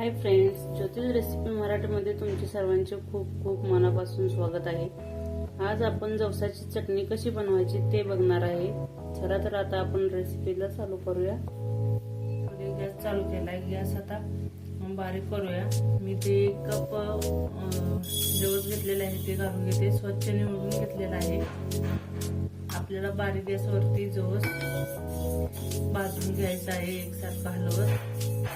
Hi friends ज्योतिष recipe मराठीमध्ये तुमचे सर्वांचे खूप खूप मनापासून स्वागत आहे. आज आपण जवसाची चटणी कशी बनवायची ते बघणार आहे. चला तर आता आपण रेसिपीला चालू करूया. गॅस चालू केला आहे गॅस आता बारीक करूया. मी ते एक कप जवस घेतलेले आहे ते घालून घेते. स्वच्छ निवडून घेतलेलं आहे. आपल्याला बारीक गॅसवरती जोस भाजून घ्यायचा आहे एकसारखं हलवत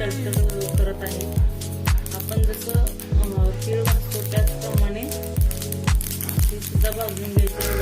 तडतड करत आहे. आपण जसं तीळ भाजतो त्याचप्रमाणे ते सुद्धा भाजून घ्यायचं.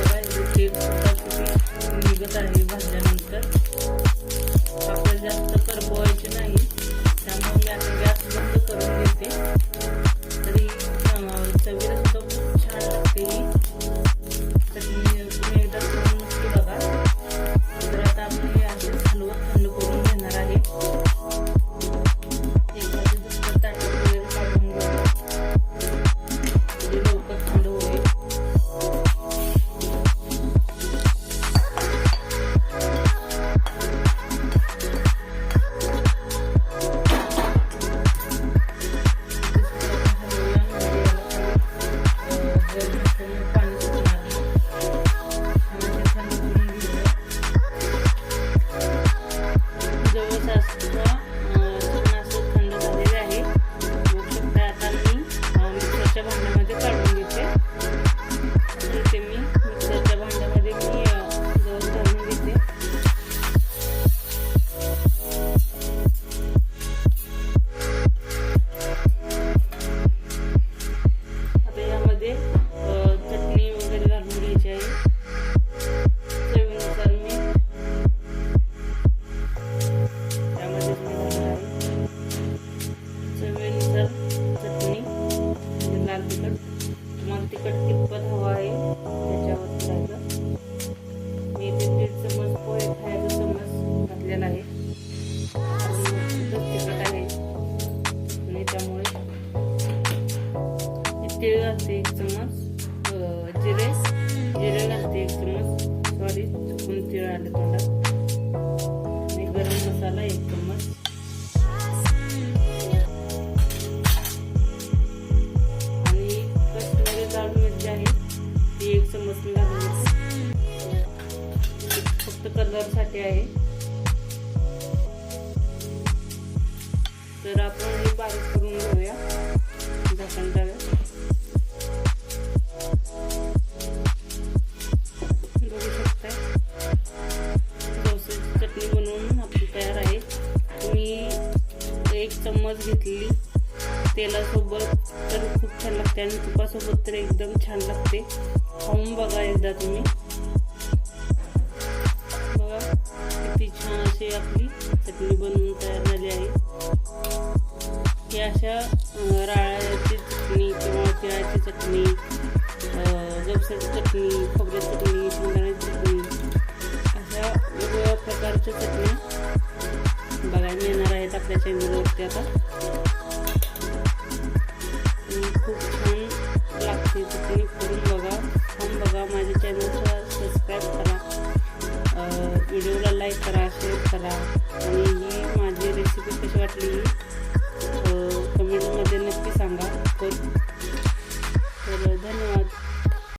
तीळ घालते एक चमच जिरे जिरे घालते एक चमच सॉरी चुकून तिळ आले तोंडात आणि गरम मसाला एक चम्मच आणि कश्मीरी लाल मिरची आहे ती एक चम्मच मी फक्त कलरसाठी आहे. तर आपण हे बारीक करून घेऊया. तेलासोबत तर खूप छान लागते आणि तुपासोबत तर एकदम छान लागते. खाऊन बघा एकदा तुम्ही. बघा किती छान अशी आपली चटणी बनवून तयार झाली आहे. ही अशा राळ्याची चटणी किंवा तिळाची चटणी जवसाची चटणी खोबऱ्याची चटणी शेंगदाण्याची चटणी अशा वेगवेगळ्या प्रकारच्या चटणी बघायला येणार आहेत आपल्या चॅनलवरती आता. अं, व्हिडिओला लाईक करा